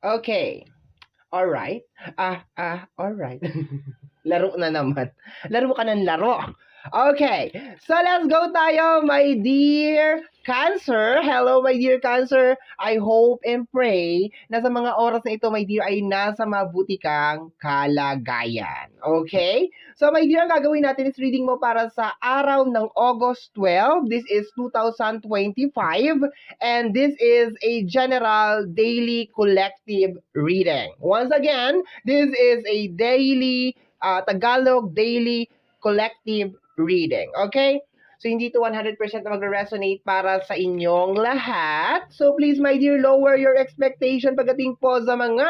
Okay. Alright. Ah, ah, alright. laro na naman. Laro ka ng laro. Okay. So, let's go tayo, my dear Cancer. Hello, my dear Cancer. I hope and pray na sa mga oras na ito, my dear, ay nasa mabuti kang kalagayan. Okay? So, my dear, ang gagawin natin is reading mo para sa araw ng August 12. This is 2025. And this is a general daily collective reading. Once again, this is a daily uh, Tagalog daily collective reading. Okay? So, hindi to 100% na magre-resonate para sa inyong lahat. So, please, my dear, lower your expectation pagdating po sa mga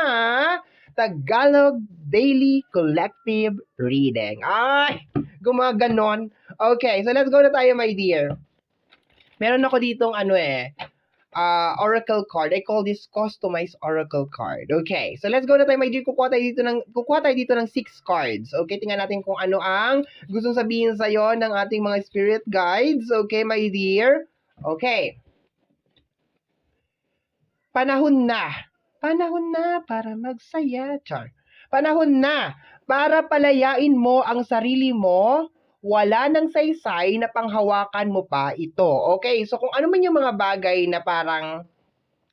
Tagalog Daily Collective Reading. Ay, gumaganon. Okay, so let's go na tayo, my dear. Meron ako ditong ano eh, uh, oracle card. I call this customized oracle card. Okay, so let's go na tayo, my dear. Kukuha tayo dito ng, kukuha tayo dito ng six cards. Okay, tingnan natin kung ano ang gustong sabihin sa'yo ng ating mga spirit guides. Okay, my dear. Okay. Panahon na. Panahon na para magsaya. Char. Panahon na para palayain mo ang sarili mo wala nang saysay na panghawakan mo pa ito. Okay, so kung ano man yung mga bagay na parang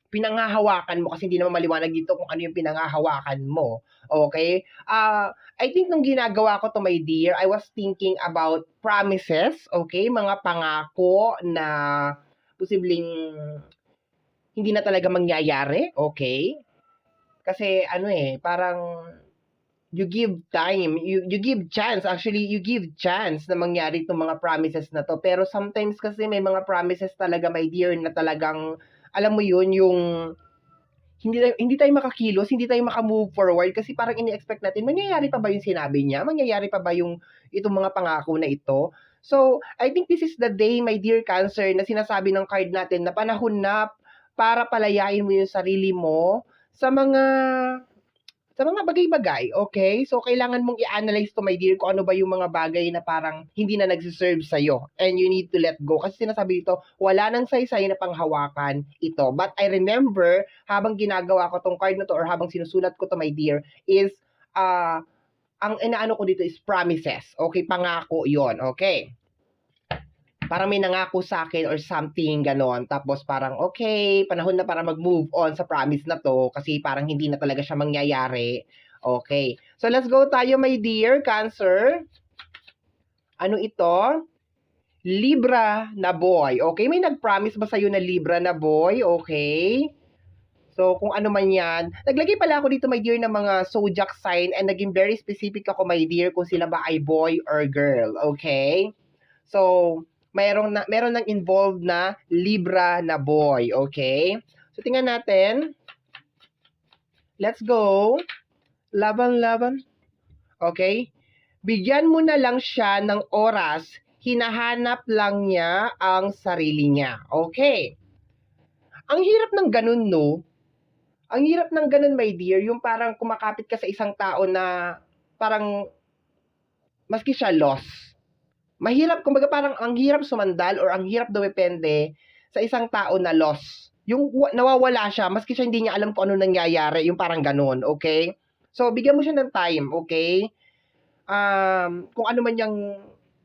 pinanghahawakan mo kasi hindi naman maliwanag dito kung ano yung pinanghahawakan mo. Okay? Uh, I think nung ginagawa ko to my dear, I was thinking about promises, okay? Mga pangako na posibleng hindi na talaga mangyayari, okay? Kasi ano eh, parang you give time, you, you give chance, actually, you give chance na mangyari itong mga promises na to. Pero sometimes kasi may mga promises talaga, my dear, na talagang, alam mo yun, yung hindi tayo, hindi tayo makakilos, hindi tayo makamove forward kasi parang ini-expect natin, mangyayari pa ba yung sinabi niya? Mangyayari pa ba yung itong mga pangako na ito? So, I think this is the day, my dear Cancer, na sinasabi ng card natin na panahon na para palayain mo yung sarili mo sa mga sa mga bagay-bagay, okay? So, kailangan mong i-analyze to, my dear, kung ano ba yung mga bagay na parang hindi na nagsiserve sa'yo. And you need to let go. Kasi sinasabi dito, wala nang saysay na panghawakan ito. But I remember, habang ginagawa ko tong card na to, or habang sinusulat ko to, my dear, is, uh, ang inaano ko dito is promises. Okay, pangako yon okay? Parang may nangako sa akin or something ganon. Tapos parang okay, panahon na para mag-move on sa promise na to kasi parang hindi na talaga siya mangyayari. Okay. So let's go tayo my dear Cancer. Ano ito? Libra na boy. Okay, may nag-promise ba sa'yo na Libra na boy? Okay. So, kung ano man yan. Naglagay pala ako dito, my dear, ng mga zodiac sign and naging very specific ako, my dear, kung sila ba ay boy or girl. Okay? So, mayroong na, meron nang involved na Libra na boy, okay? So tingnan natin. Let's go. Laban, laban. Okay? Bigyan mo na lang siya ng oras. Hinahanap lang niya ang sarili niya. Okay. Ang hirap ng ganun, no? Ang hirap ng ganun, my dear, yung parang kumakapit ka sa isang tao na parang maski siya lost mahirap, kumbaga parang ang hirap sumandal or ang hirap dumepende sa isang tao na loss. Yung nawawala siya, maski siya hindi niya alam kung ano nangyayari, yung parang ganun, okay? So, bigyan mo siya ng time, okay? Um, kung ano man yung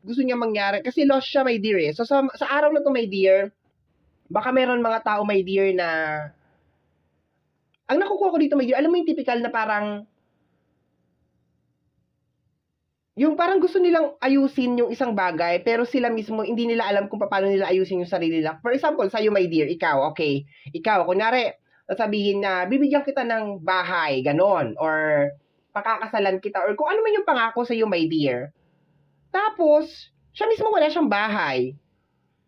gusto niya mangyari. Kasi lost siya, my dear, eh. So, sa, sa araw na to, my dear, baka meron mga tao, my dear, na ang nakukuha ko dito, dear, alam mo yung typical na parang yung parang gusto nilang ayusin yung isang bagay, pero sila mismo hindi nila alam kung paano nila ayusin yung sarili nila. For example, sa'yo, my dear, ikaw, okay, ikaw, kunwari, sabihin na, bibigyan kita ng bahay, ganon, or pakakasalan kita, or kung ano man yung pangako sa'yo, my dear. Tapos, siya mismo wala siyang bahay.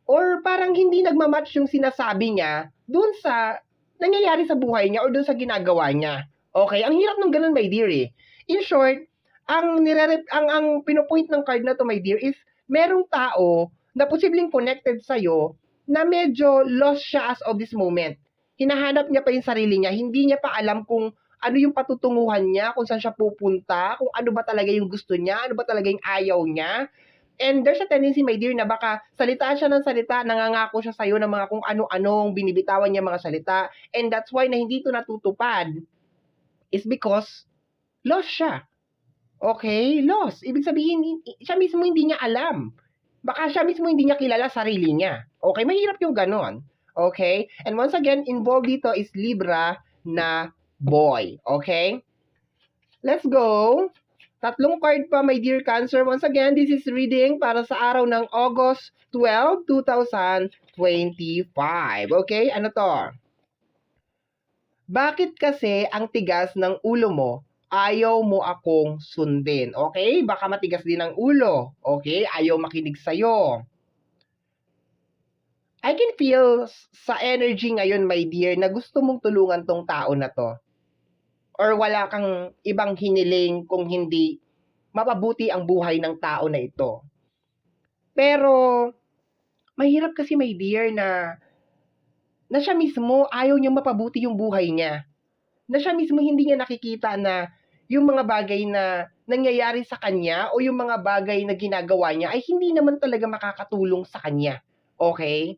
Or parang hindi nagmamatch yung sinasabi niya dun sa nangyayari sa buhay niya or dun sa ginagawa niya. Okay, ang hirap ng ganun, my dear, eh. In short, ang nire ang ang pinopoint ng card na to my dear is merong tao na posibleng connected sa iyo na medyo lost siya as of this moment. Hinahanap niya pa yung sarili niya, hindi niya pa alam kung ano yung patutunguhan niya, kung saan siya pupunta, kung ano ba talaga yung gusto niya, ano ba talaga yung ayaw niya. And there's a tendency, my dear, na baka salitaan siya ng salita, nangangako siya sa'yo ng mga kung ano-anong binibitawan niya mga salita. And that's why na hindi ito natutupad is because lost siya. Okay? Lost. Ibig sabihin, siya mismo hindi niya alam. Baka siya mismo hindi niya kilala sarili niya. Okay? Mahirap yung ganon. Okay? And once again, involved dito is Libra na boy. Okay? Let's go. Tatlong card pa, my dear Cancer. Once again, this is reading para sa araw ng August 12, 2025. Okay? Ano to? Bakit kasi ang tigas ng ulo mo ayaw mo akong sundin? Okay? Baka matigas din ang ulo. Okay? Ayaw makinig sa'yo. I can feel sa energy ngayon, my dear, na gusto mong tulungan tong tao na to. Or wala kang ibang hiniling kung hindi mapabuti ang buhay ng tao na ito. Pero, mahirap kasi, my dear, na na siya mismo ayaw niya mapabuti yung buhay niya. Na siya mismo hindi niya nakikita na yung mga bagay na nangyayari sa kanya o yung mga bagay na ginagawa niya ay hindi naman talaga makakatulong sa kanya. Okay?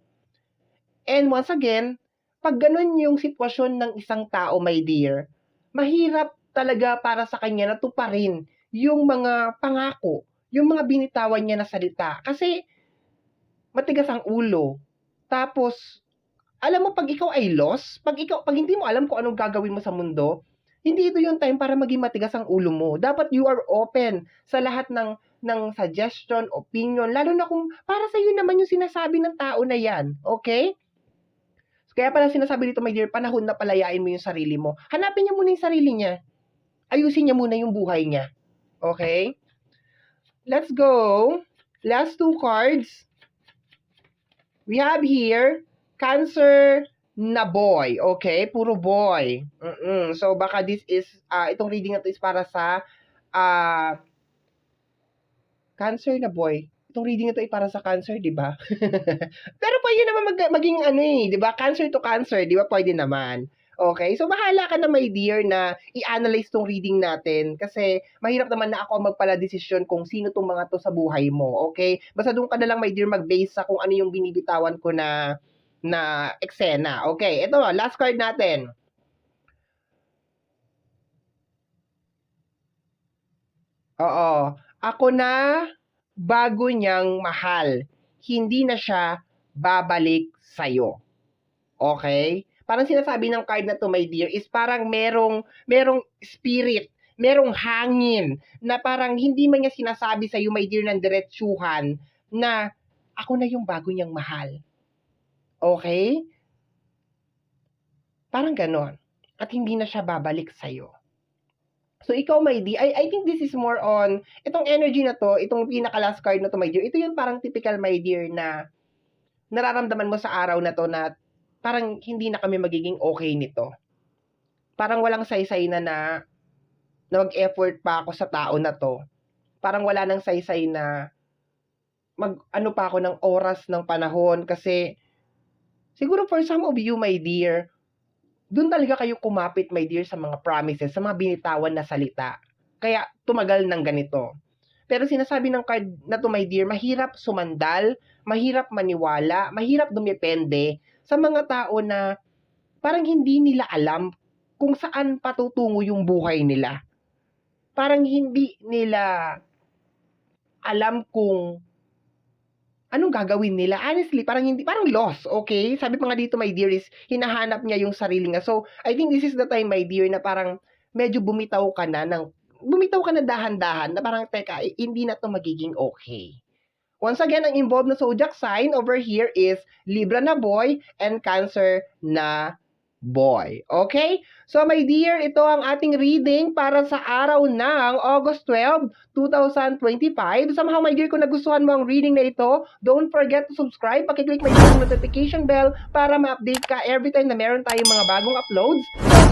And once again, pag ganun yung sitwasyon ng isang tao, my dear, mahirap talaga para sa kanya na tuparin yung mga pangako, yung mga binitawan niya na salita. Kasi matigas ang ulo. Tapos, alam mo, pag ikaw ay lost, pag, ikaw, pag hindi mo alam kung anong gagawin mo sa mundo, hindi ito yung time para maging matigas ang ulo mo. Dapat you are open sa lahat ng ng suggestion, opinion, lalo na kung para sa iyo naman yung sinasabi ng tao na yan. Okay? Kaya pala sinasabi dito, my dear, panahon na palayain mo yung sarili mo. Hanapin niya muna yung sarili niya. Ayusin niya muna yung buhay niya. Okay? Let's go. Last two cards. We have here, Cancer na boy. Okay? Puro boy. Mm-mm. So, baka this is, ah itong reading na to is para sa, ah Cancer na boy. Itong reading na to ay para sa cancer, di ba? Pero pwede naman mag- maging ano eh, di ba? Cancer to cancer, di ba? Pwede naman. Okay? So, bahala ka na, my dear, na i-analyze tong reading natin. Kasi, mahirap naman na ako magpala desisyon kung sino tong mga to sa buhay mo. Okay? Basta doon ka na lang, my dear, mag-base sa kung ano yung binibitawan ko na na eksena. Okay, ito, last card natin. Oo. Ako na bago niyang mahal. Hindi na siya babalik sa'yo. Okay? Parang sinasabi ng card na to, my dear, is parang merong, merong spirit, merong hangin, na parang hindi man niya sinasabi sa'yo, my dear, ng diretsuhan, na ako na yung bago niyang mahal. Okay? Parang ganon. At hindi na siya babalik sa'yo. So, ikaw, my dear, I, I think this is more on, itong energy na to, itong pinaka-last card na to, my dear, ito yung parang typical, my dear, na nararamdaman mo sa araw na to na parang hindi na kami magiging okay nito. Parang walang saysay na na, na mag-effort pa ako sa tao na to. Parang wala nang saysay na mag ano pa ako ng oras ng panahon kasi siguro for some of you, my dear, doon talaga kayo kumapit, my dear, sa mga promises, sa mga binitawan na salita. Kaya tumagal ng ganito. Pero sinasabi ng card na to, my dear, mahirap sumandal, mahirap maniwala, mahirap dumepende sa mga tao na parang hindi nila alam kung saan patutungo yung buhay nila. Parang hindi nila alam kung anong gagawin nila. Honestly, parang hindi, parang lost, okay? Sabi pa nga dito, my dear, is hinahanap niya yung sarili niya. So, I think this is the time, my dear, na parang medyo bumitaw ka na ng, bumitaw ka na dahan-dahan, na parang, teka, hindi na to magiging okay. Once again, ang involved na zodiac sign over here is Libra na boy and Cancer na boy. Okay? So, my dear, ito ang ating reading para sa araw ng August 12, 2025. Somehow, my dear, kung nagustuhan mo ang reading na ito, don't forget to subscribe. Pakiclick my notification bell para ma-update ka every time na meron tayong mga bagong uploads.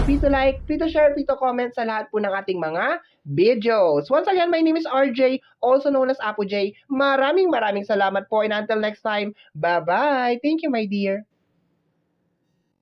Please to like, please to share, please to comment sa lahat po ng ating mga videos. Once again, my name is RJ, also known as Apo J. Maraming maraming salamat po and until next time, bye-bye. Thank you, my dear.